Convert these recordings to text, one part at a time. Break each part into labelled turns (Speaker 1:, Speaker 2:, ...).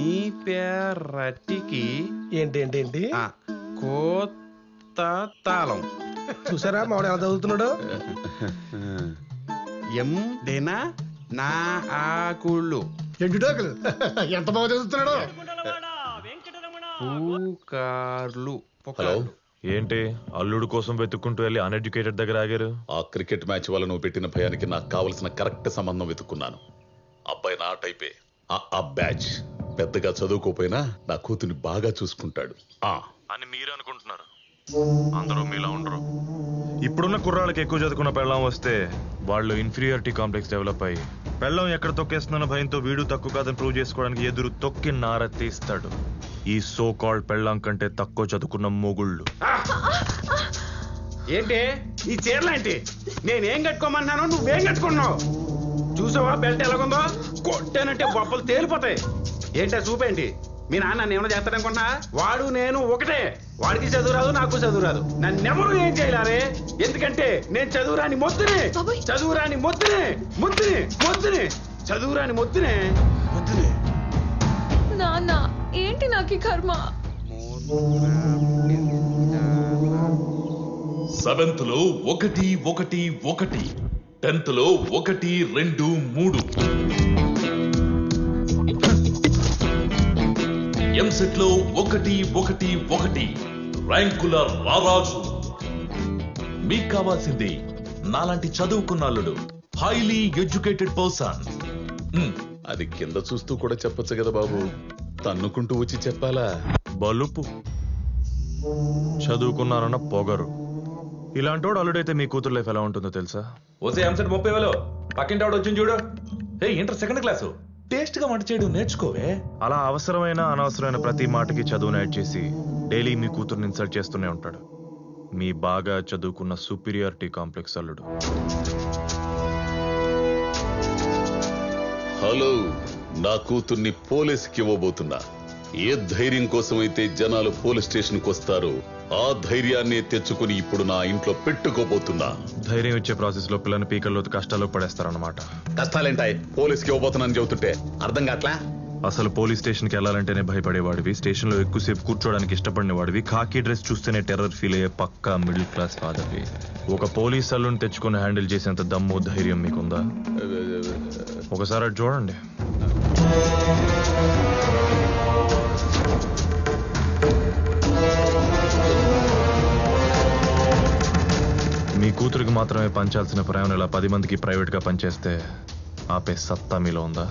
Speaker 1: నీ పేరటికి
Speaker 2: ఏంటి ఏంటి ఏంటి?
Speaker 1: ఆ, కోత తాళం
Speaker 2: చూసారా? మావాడు ఎలా చదువుతున్నాడు?
Speaker 1: ఎం డెనా నా ఆకుళ్ళు.
Speaker 2: ఏంటి డోకులు? ఎంత బాగా చదువుతున్నాడు?
Speaker 1: పూకార్లు
Speaker 3: హలో.
Speaker 1: పుకార్లు.
Speaker 4: ఏంటి? అల్లుడు కోసం వెతుక్కుంటూ వెళ్ళి అన్ఎడ్యుకేటెడ్ దగ్గర ఆగారు?
Speaker 3: ఆ క్రికెట్ మ్యాచ్ వల్ల నువ్వు పెట్టిన భయానికి నాకు కావలసిన కరెక్ట్ సంబంధం వెతుక్కున్నాను. అబ్బాయి నా టైపే. ఆ ఆ బ్యాచ్. పెద్దగా చదువుకోపోయినా నా కూతుని బాగా చూసుకుంటాడు. ఆ.
Speaker 4: అని మీరు అనుకుంటున్నారు. అందరూ మీలా ఉండరు. ఇప్పుడున్న కుర్రాళ్ళకి ఎక్కువ చదువుకున్న పెళ్ళం వస్తే వాళ్ళు ఇన్ఫీరియారిటీ కాంప్లెక్స్ డెవలప్ అయ్యి పెళ్ళం ఎక్కడ తొక్కేస్తున్న భయంతో వీడు తక్కువ కాదని ప్రూవ్ చేసుకోవడానికి ఎదురు తొక్కి నార తీస్తాడు. ఈ సో కాల్డ్ పెళ్ళం కంటే తక్కువ చదువుకున్న మొగుళ్ళు.
Speaker 1: ఏంటి? ఈ చీరలేంటి నేనేం కట్టుకోమన్నానో నువ్వేం కట్టుకున్నావు? చూసావా? బెల్ట్ ఎలాగుందో? కొట్టానంటే బొప్పలు తేలిపోతాయి. ఏంటా చూపేంటి మీ నాన్న నన్ను ఏమైనా చేస్తాడనుకున్నా వాడు నేను ఒకటే. వాడికి చదువు రాదు నాకు చదువు రాదు. నన్నెవరు ఏం చేయలేరే? ఎందుకంటే నేను చదువురాని మొద్దునే. చదువురాని మొద్దునే. మొద్దునే మొద్దునే. చదువురాని మొద్దునే. మొద్దునే.
Speaker 5: నాన్న ఏంటి నాకు ఈ కర్మ?
Speaker 6: సెవెంత్లో ఒకటి ఒకటి ఒకటి. టెన్త్లో ఒకటి రెండు మూడు. ఎంసెట్లో ఒకటి ఒకటి ఒకటి. ర్యాంకుల రారాజు. మీకు కావాల్సింది నాలాంటి చదువుకున్నాళ్ళుడు హైలీ ఎడ్యుకేటెడ్ పర్సన్
Speaker 3: అది కింద చూస్తూ కూడా చెప్పొచ్చు కదా బాబు. తన్నుకుంటూ వచ్చి చెప్పాలా?
Speaker 4: బలుపు. చదువుకున్నారన్న పొగరు. ఇలాంటోడు అల్లుడైతే మీ కూతురు లైఫ్ ఎలా ఉంటుందో తెలుసా?
Speaker 6: ఓసే ఎంసెట్ ముప్పై వేలు. పక్కింటి ఆవిడ వచ్చింది చూడు. ఏ ఇంటర్ సెకండ్ క్లాసు. టేస్ట్గా వంట చేయడం నేర్చుకోవే.
Speaker 4: అలా అవసరమైన అనవసరమైన ప్రతి మాటకి చదువును యాడ్ చేసి డైలీ మీ కూతుర్ని ఇన్సల్ట్ చేస్తూనే ఉంటాడు. మీ బాగా చదువుకున్న సుపీరియారిటీ కాంప్లెక్స్ అల్లుడు.
Speaker 3: హలో నా కూతుర్ని పోలీసుకి ఇవ్వబోతున్నా. ఏ ధైర్యం కోసమైతే జనాలు పోలీస్ స్టేషన్కి వస్తారో ఆ ధైర్యాన్ని తెచ్చుకుని ఇప్పుడు నా ఇంట్లో పెట్టుకోబోతున్నా.
Speaker 4: ధైర్యం ఇచ్చే ప్రాసెస్లో పిల్లని పీకల్లో కష్టాల్లో పడేస్తారన్నమాట.
Speaker 3: కష్టాలేంటాయి? పోలీస్కి ఇవ్వబోతున్నాను చెబుతుంటే అర్థం కావట్లా?
Speaker 4: అసలు పోలీస్ స్టేషన్కి వెళ్ళాలంటేనే భయపడేవాడివి స్టేషన్లో ఎక్కువసేపు కూర్చోడానికి ఇష్టపడిన వాడివి కాకి డ్రెస్ చూస్తేనే టెర్రర్ ఫీల్ అయ్యే పక్కా మిడిల్ క్లాస్ ఫాదర్వి. ఒక పోలీస్ అల్లుని తెచ్చుకొని హ్యాండిల్ చేసేంత దమ్ము ధైర్యం మీకుందా? ఒకసారి అటు చూడండి. కూతురికి మాత్రమే పంచాల్సిన ప్రేమను ఇలా పది మందికి ప్రైవేట్గా పనిచేస్తే ఆపే సత్తా మీలో ఉందా?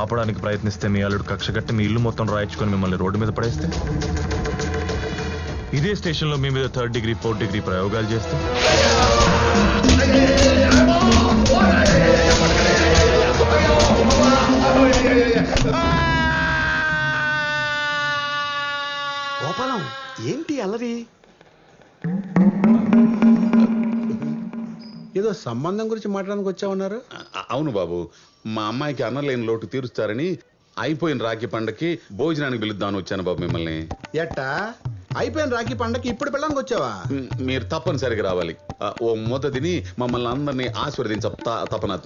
Speaker 4: ఆపడానికి ప్రయత్నిస్తే మీ అల్లుడు కక్ష కట్టి మీ ఇల్లు మొత్తం రాయించుకొని మిమ్మల్ని రోడ్డు మీద పడేస్తే? ఇదే స్టేషన్లో మీ మీద థర్డ్ డిగ్రీ ఫోర్త్ డిగ్రీ ప్రయోగాలు చేస్తే?
Speaker 1: గోపాలం ఏంటి అల్లరి?
Speaker 7: ఏదో సంబంధం గురించి మాట్లాడడానికి వచ్చామన్నారు
Speaker 3: అవును బాబు. మా అమ్మాయికి అన్నలేని లోటు తీరుస్తారని అయిపోయిన రాఖీ పండక్కి భోజనానికి పిలుద్దామని వచ్చాను బాబు మిమ్మల్ని.
Speaker 7: ఎట్టా? అయిపోయిన రాఖీ పండగకి ఇప్పుడు పిల్లడానికి వచ్చావా?
Speaker 3: మీరు తప్పనిసరిగా రావాలి. ఆ, ఓ ముద్ద తిని మమ్మల్ని అందరినీ ఆశీర్వదించ తపన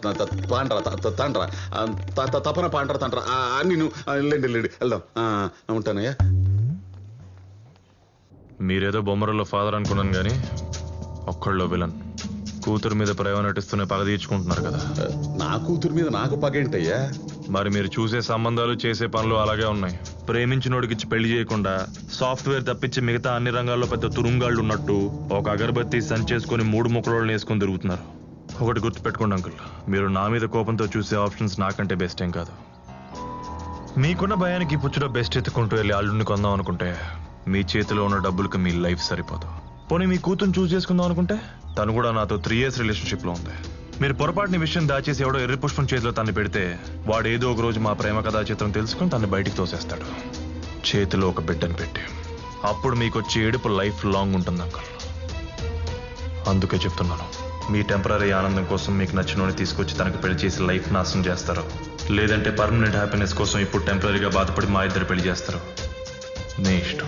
Speaker 3: పాండ్రా తండ్రా. ఆ, త- త- తపన పాండ్రా తండ్రా. ఆ, వెళ్ళండి వెళ్ళండి వెళ్దాం. ఉంటానయ్యా.
Speaker 4: మీరేదో బొమ్మరలో ఫాదర్ అనుకున్నాను కానీ ఒక్కళ్ళో విలన్. కూతురు మీద ప్రేమ నటిస్తూనే పగ తీర్చుకుంటున్నారు కదా.
Speaker 3: నా కూతురు మీద నాకు పగేంటయ్యా
Speaker 4: మరి మీరు చూసే సంబంధాలు చేసే పనులు అలాగే ఉన్నాయి. ప్రేమించినోడికి ఇచ్చి పెళ్ళి చేయకుండా సాఫ్ట్వేర్ తప్పించి మిగతా అన్ని రంగాల్లో పెద్ద తురుంగాళ్ళు ఉన్నట్టు ఒక అగరబత్తి సంచేసుకొని మూడు ముక్కలు వేసుకొని తిరుగుతున్నారు. ఒకటి గుర్తుపెట్టుకోండి అంకుల్ మీరు నా మీద కోపంతో చూసే ఆప్షన్స్ నాకంటే బెస్ట్ ఏం కాదు. మీకున్న భయానికి పుచ్చులో బెస్ట్ ఎత్తుకుంటూ వెళ్ళి అల్లుడిని కొందాం అనుకుంటే మీ చేతిలో ఉన్న డబ్బులకు మీ లైఫ్ సరిపోదు. పోనీ మీ కూతురు చూస్ చేసుకుందాం అనుకుంటే? తను కూడా నాతో త్రీ ఇయర్స్ రిలేషన్షిప్లో ఉంది. మీరు పొరపాటుని విషయం దాచేసి ఎవడో ఎర్రి పుష్పం చేతిలో తన్ని పెడితే వాడు ఏదో ఒక రోజు మా ప్రేమ కథా చిత్రం తెలుసుకుని తన్ని బయటికి తోసేస్తాడు. చేతిలో ఒక బిడ్డని పెట్టి. అప్పుడు మీకు వచ్చే ఏడుపు లైఫ్ లాంగ్ ఉంటుంది అంకల్. అందుకే చెప్తున్నాను మీ టెంపరీ ఆనందం కోసం మీకు నచ్చినోని తీసుకొచ్చి తనకు పెళ్ళి చేసి లైఫ్ నాశనం చేస్తారు. లేదంటే పర్మనెంట్ హ్యాపీనెస్ కోసం ఇప్పుడు టెంపరీగా బాధపడి మా ఇద్దరు పెళ్ళి చేస్తారు. నే ఇష్టం.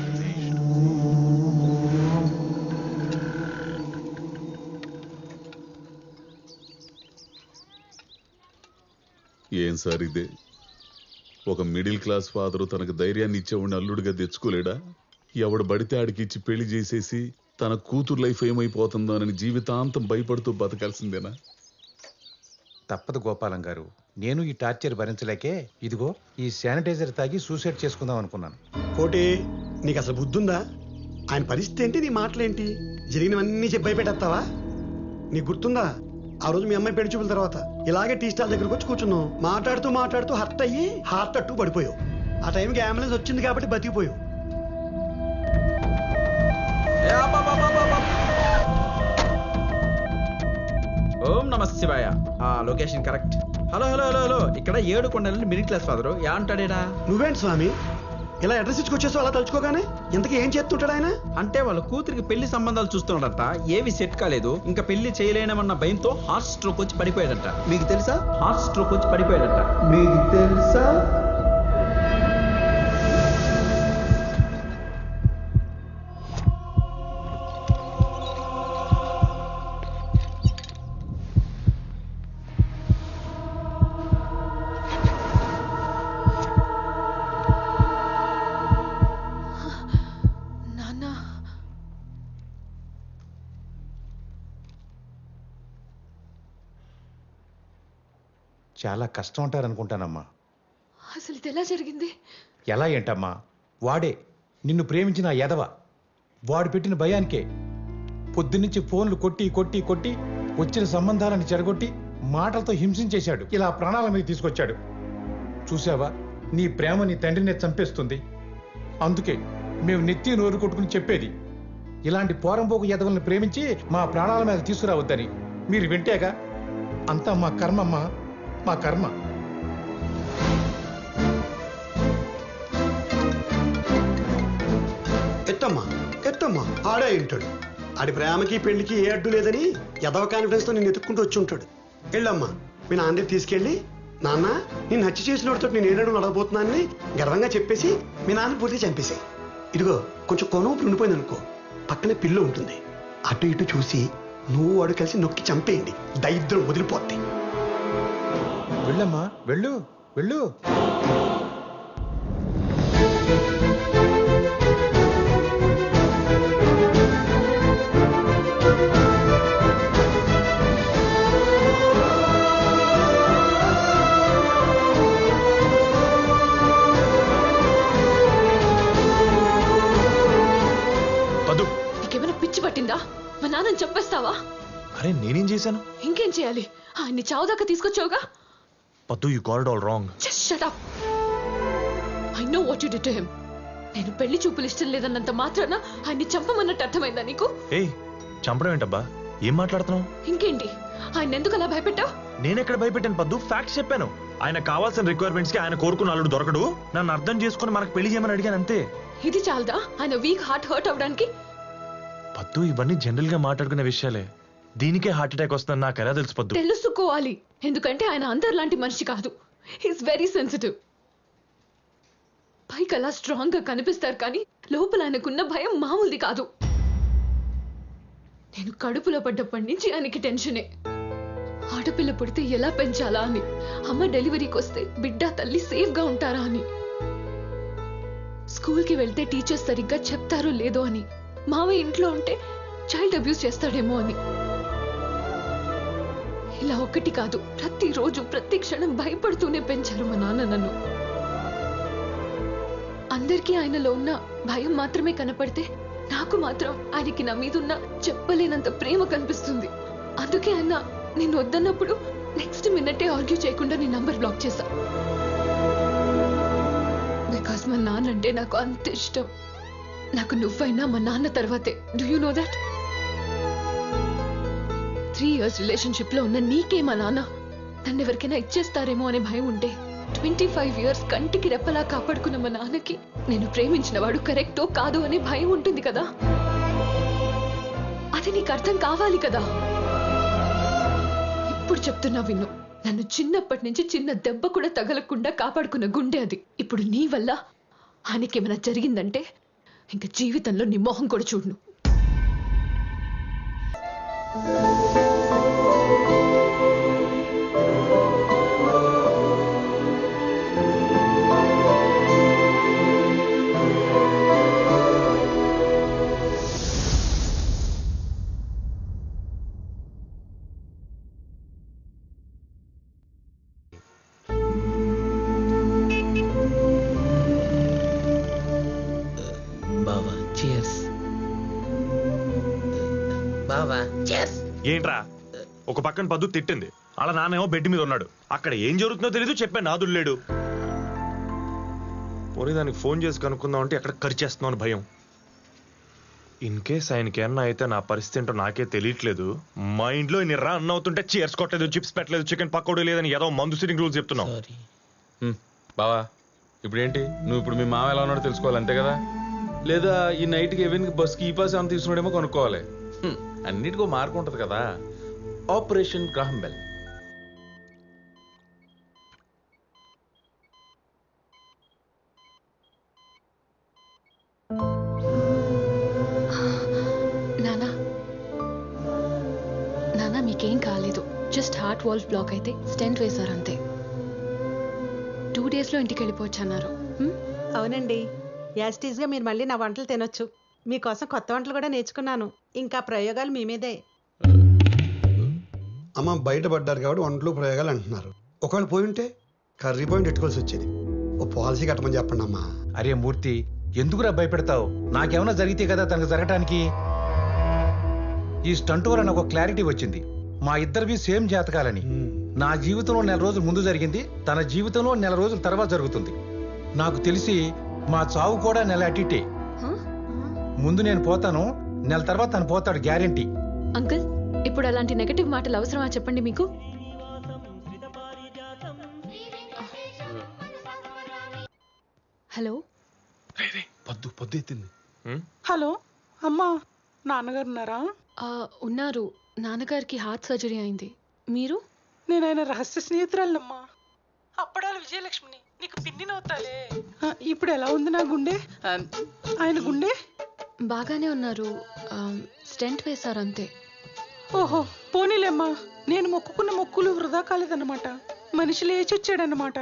Speaker 3: ఏం సార్ ఇదే? ఒక మిడిల్ క్లాస్ ఫాదరు తనకు ధైర్యాన్ని ఇచ్చేవాడిని అల్లుడిగా తెచ్చుకోలేడా? ఎవడు బడితే ఆడికి ఇచ్చి పెళ్ళి చేసేసి తన కూతురు లైఫ్ ఏమైపోతుందో అని జీవితాంతం భయపడుతూ బతకాల్సిందేనా?
Speaker 8: తప్పదు గోపాలం గారు. నేను ఈ టార్చర్ భరించలేకే ఇదిగో ఈ శానిటైజర్ తాగి సూసైడ్ చేసుకుందాం అనుకున్నాను.
Speaker 2: కోటి నీకు అసలు బుద్ధుందా? ఆయన పరిస్థితి ఏంటి నీ మాటలేంటి? జరిగినవన్నీ చెప్పి భయపెట్టేస్తావా? నీకు గుర్తుందా? ఆ రోజు మీ అమ్మాయి పెళ్ళి చూపుల తర్వాత ఇలాగే టీ స్టాల్ దగ్గరకు వచ్చి కూర్చున్నావు మాట్లాడుతూ మాట్లాడుతూ హర్ట్ అయ్యి హార్ట్ అట్టు పడిపోయావు. ఆ టైంకి అంబులెన్స్ వచ్చింది కాబట్టి బతికిపోయావు.
Speaker 9: ఓం నమ శివాయ. ఆ location correct hello hello hello hello. ఇక్కడ ఏడు కొండలని మిడిల్ క్లాస్ ఫాదరు. యా అంటాడేనా
Speaker 2: నువ్వేంటి స్వామి? ఇలా అడ్రస్ ఇచ్చుకొచ్చేసావు అలా తలుచుకోగానే? ఇంతకీ ఏం చేస్తుంటాడు ఆయన?
Speaker 9: అంటే వాళ్ళ కూతురికి పెళ్ళి సంబంధాలు చూస్తున్నాడట. ఏవి సెట్ కాలేదు. ఇంకా పెళ్ళి చేయలేనమన్న భయంతో హార్ట్ స్ట్రోక్ వచ్చి పడిపోయాడట. మీకు తెలుసా? హార్ట్ స్ట్రోక్ వచ్చి పడిపోయాడట. మీకు తెలుసా?
Speaker 8: చాలా కష్టం అంటారు అనుకుంటానమ్మా
Speaker 5: అసలు ఇది ఎలా జరిగింది?
Speaker 8: ఎలా ఏంటమ్మా? వాడే నిన్ను ప్రేమించిన ఆ ఎదవ వాడు పెట్టిన భయానికే పొద్దున్నుంచి ఫోన్లు కొట్టి కొట్టి కొట్టి వచ్చిన సంబంధాలను చెడగొట్టి మాటలతో హింసించేశాడు. ఇలా ప్రాణాల మీద తీసుకొచ్చాడు. చూసావా నీ ప్రేమ నీ తండ్రిని చంపేస్తుంది. అందుకే మేము నెత్తి నోరు కొట్టుకుని చెప్పేది ఇలాంటి పోరంపోకు ఎదవల్ని ప్రేమించి మా ప్రాణాల మీద తీసుకురావద్దని. మీరు వింటేగా అంతా మా కర్మమ్మా. మా కర్మ.
Speaker 2: ఎత్తమ్మా ఎత్తమ్మా ఆడే ఉంటాడు. ఆడి ప్రేమకి పెళ్ళికి ఏ అడ్డు లేదని ఎదవ కాన్ఫిడెన్స్తో నేను ఎత్తుక్కుంటూ వచ్చి ఉంటాడు. వెళ్ళమ్మా మీ నాన్న తీసుకెళ్ళి నాన్న నేను హత్య చేసినోడితో నేను ఏడాడు నడవబోతున్నానని గర్వంగా చెప్పేసి మీ నాన్న పూర్తిగా చంపేశాయి ఇదిగో కొంచెం కొనవు ఉండిపోయింది అనుకో పక్కనే పిల్లు ఉంటుంది. అటు ఇటు చూసి నువ్వు వాడు కలిసి నొక్కి చంపేయండి. దరిద్రం వదిలిపోద్ది.
Speaker 8: వెళ్ళమ్మా వెళ్ళు వెళ్ళు.
Speaker 5: నీకేమైనా పిచ్చి పట్టిందా? మా నాన్నని చంపేస్తావా
Speaker 4: అరే నేనేం చేశాను?
Speaker 5: ఇంకేం చేయాలి? ఆయన్ని చావుదాకా తీసుకొచ్చావుగా?
Speaker 4: Paddu you called all wrong
Speaker 5: just shut up I know what you did to him నేను పెళ్ళి చూపులు ఇష్టం లేదన్నంత మాత్రాన ఆయన్ని చంపమన్నట్టు అర్థమైందా నీకు?
Speaker 4: ఏయ్ చంపడం ఏంటబ్బా? ఏం మాట్లాడుతున్నావు?
Speaker 5: ఇంకేంటి? ఆయన ఎందుకు అలా భయపెట్టావు?
Speaker 4: నేను ఎక్కడ భయపెట్టాను పద్దు? ఫ్యాక్ట్స్ చెప్పాను. ఆయన కావాల్సిన రిక్వైర్మెంట్స్కి ఆయన కోరుకున్న అల్లుడు దొరకడు. నన్ను అర్థం చేసుకుని మనకు పెళ్ళి చేయమని అడిగాను అంతే.
Speaker 5: ఇది చాలదా? ఆయన వీక్ హార్ట్ హర్ట్ అవడానికి?
Speaker 4: పద్దు ఇవన్నీ జనరల్గా మాట్లాడుకునే విషయాలే. దీనికే హార్ట్ అటాక్ వస్తుందని నాకు ఎలా తెలిసిపోద్దు?
Speaker 5: తెలుసుకోవాలి. ఎందుకంటే ఆయన అందరిలాంటి మనిషి కాదు. హీస్ వెరీ సెన్సిటివ్ పైకి అలా స్ట్రాంగ్గా కనిపిస్తారు కానీ లోపల ఆయనకున్న భయం మామూలుది కాదు. నేను కడుపులో పడ్డప్పటి నుంచి ఆయనకి టెన్షనే ఆడపిల్ల పుడితే ఎలా పెంచాలా అని. అమ్మ డెలివరీకి వస్తే బిడ్డ తల్లి సేఫ్గా ఉంటారా అని. స్కూల్కి వెళ్తే టీచర్స్ సరిగ్గా చెప్తారో లేదో అని. మావయ్య ఇంట్లో ఉంటే చైల్డ్ అబ్యూస్ చేస్తాడేమో అని. ఇలా ఒక్కటి కాదు. ప్రతిరోజు ప్రతి క్షణం భయపడుతూనే పెంచారు మా నాన్న నన్ను. అందరికీ ఆయనలో ఉన్న భయం మాత్రమే కనపడితే నాకు మాత్రం ఆయనకి నా మీదున్న చెప్పలేనంత ప్రేమ కనిపిస్తుంది. అందుకే ఆయన నేను వద్దన్నప్పుడు నెక్స్ట్ మినిటే ఆర్గ్యూ చేయకుండా నీ నంబర్ బ్లాక్ చేశా. బికాస్ మా నాన్న అంటే నాకు అంత ఇష్టం. నాకు నువ్వైనా మా నాన్న తర్వాతే. Do you know that three years రిలేషన్షిప్లో ఉన్న నీకే మా నాన్న. నన్ను ఎవరికైనా ఇచ్చేస్తారేమో అనే భయం ఉంటే ట్వంటీ ఫైవ్ ఇయర్స్ కంటికి రెప్పలా కాపాడుకున్న మా నాన్నకి నేను ప్రేమించిన వాడు కరెక్టో కాదు అనే భయం ఉంటుంది కదా. అది నీకు అర్థం కావాలి కదా. ఇప్పుడు చెప్తున్నా విన్ను నన్ను చిన్నప్పటి నుంచి చిన్న దెబ్బ కూడా తగలకుండా కాపాడుకున్న గుండె అది. ఇప్పుడు నీ వల్ల ఆయనకేమైనా జరిగిందంటే ఇంకా జీవితంలో నీ మొహం కూడా చూడను.
Speaker 4: ఏంట్రా? ఒక పక్కన పద్దు తిట్టింది. అలా నాన్నేమో బెడ్ మీద ఉన్నాడు. అక్కడ ఏం జరుగుతుందో తెలీదు చెప్పే నాదుడు లేడు. పోనీ దానికి ఫోన్ చేసి కనుక్కుందాం అంటే ఎక్కడ ఖర్చేస్తున్నావు అని భయం. ఇన్ కేస్ ఆయనకి ఏమన్నా అయితే నా పరిస్థితి ఏంటో నాకే తెలియట్లేదు. మా ఇంట్లో ఇన్ని రా అన్న అవుతుంటే చీర్స్ కొట్టలేదు చిప్స్ పెట్టలేదు చికెన్ పకోడీ లేదని ఏదో మందు సిట్టింగ్ రూల్స్ చెప్తున్నావు.
Speaker 3: హ్మ్, బావా ఇప్పుడు ఏంటి నువ్వు ఇప్పుడు మీ మామ ఎలా ఉన్నాడో తెలుసుకోవాలి అంతే కదా? లేదా ఈ నైట్కి ఎవెన్ బస్కి ఈ పాస్ ఏమైనా తీసుకున్నాడేమో కొనుక్కోవాలి. హ్మ్, అన్నిటికో మార్పు ఉంటుంది కదా. ఆపరేషన్ గ్రహం బెల్
Speaker 5: నానా. నానా మీకేం కాలేదు. జస్ట్ హార్ట్ వాల్వ్ బ్లాక్ అయితే స్టెంట్ వేశారు అంతే. టూ డేస్లో ఇంటికి వెళ్ళిపోవచ్చు అన్నారు హ్మ్?
Speaker 10: అవునండి యాస్టీస్గా మీరు మళ్ళీ నా వంటలు తినొచ్చు. మీకోసం కొత్త వంటలు కూడా నేర్చుకున్నాను. ఇంకా ప్రయోగాలు మీ మీదే.
Speaker 2: అమ్మ బయటపడ్డారు కాబట్టి వంటలు ప్రయోగాలు అంటున్నారు. ఒకవేళ పోయి ఉంటే కర్రీ పాయింట్ పెట్టుకోవాల్సి వచ్చేది. ఓ పాలసీ కట్టమని చెప్పండి అమ్మా.
Speaker 8: అరే మూర్తి ఎందుకురా భయపెడతావు? నాకేమైనా జరిగితే కదా తనకు జరగటానికి? ఈ స్టంట్ వల్ల నాకు ఒక క్లారిటీ వచ్చింది. మా ఇద్దరివి సేమ్ జాతకాలని. నా జీవితంలో నెల రోజులు ముందు జరిగింది తన జీవితంలో నెల రోజుల తర్వాత జరుగుతుంది. నాకు తెలిసి మా చావు కూడా నెల అటిటే? ముందు నేను పోతాను నెల తర్వాత తను పోతాడు గ్యారెంటీ.
Speaker 5: అంకుల్ ఇప్పుడు అలాంటి నెగటివ్ మాటలు అవసరమా చెప్పండి మీకు? హలో?
Speaker 3: పొద్దు పొద్దు ఎత్తింది.
Speaker 10: హలో అమ్మా నాన్నగారు ఉన్నారా?
Speaker 5: ఆ, ఉన్నారు. నాన్నగారికి హార్ట్ సర్జరీ అయింది. మీరు?
Speaker 10: నేను ఆయన రహస్య స్నేహితురాలమ్మా అప్పడాల విజయలక్ష్మిని. నీకు పిన్ని నవ్వుతాలే. ఇప్పుడు ఎలా ఉంది నా గుండె? ఆయన గుండె?
Speaker 5: బాగానే ఉన్నారు. స్టెంట్ వేశారు అంతే
Speaker 10: ఓహో పోనీలేమ్మా. నేను మొక్కుకున్న మొక్కులు వృధా కాలేదన్నమాట. మనిషి లేచి వచ్చాడన్నమాట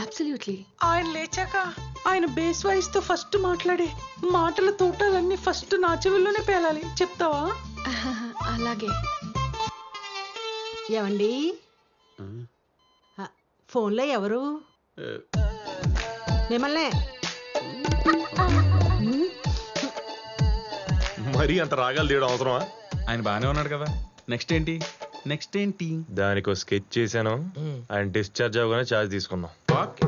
Speaker 5: అబ్సల్యూట్లీ
Speaker 10: ఆయన లేచాక ఆయన బేస్ వాయిస్తో ఫస్ట్ మాట్లాడే మాటల తోటలన్నీ ఫస్ట్ నా చెవుల్లోనే పేలాలి. చెప్తావా?
Speaker 5: అలాగే.
Speaker 10: ఏమండి? ఫోన్లో ఎవరు? మిమ్మల్నే.
Speaker 4: మరీ అంత రాగాలు తీయడం అవసరమా?
Speaker 3: ఆయన బాగానే ఉన్నాడు కదా. నెక్స్ట్ ఏంటి? నెక్స్ట్ ఏంటి?
Speaker 4: దానికి స్కెచ్ చేశాను. ఆయన డిశ్చార్జ్ అవగానే ఛార్జ్ తీసుకుందాం
Speaker 3: ఓకే